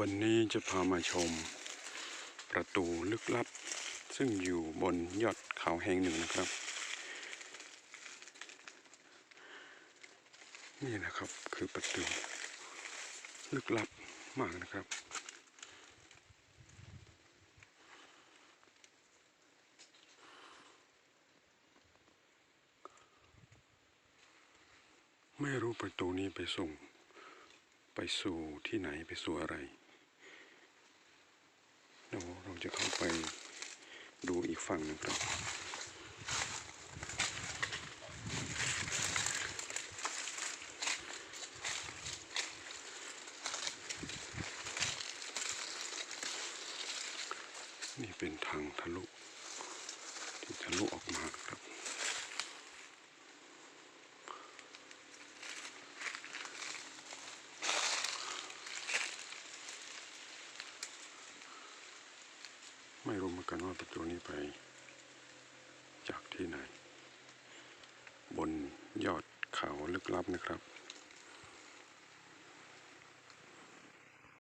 วันนี้จะพามาชม ประตูลึกลับ ซึ่งอยู่บนยอดเขาแห่งหนึ่งนะครับ นี่นะครับคือประตู ลึกลับมากนะครับ ไม่รู้ประตูนี้ไปส่ง ไปสู่ที่ไหนไปสู่อะไรเดี๋ยวเราจะเข้าไปดูอีกฝั่งหนึ่งครับ นี่เป็นทางทะลุ ที่ทะลุออกมาครับ ไม่รู้เหมือนกันว่าประตูนี้ไป จากที่ไหน บนยอดเขาลึกลับนะครับ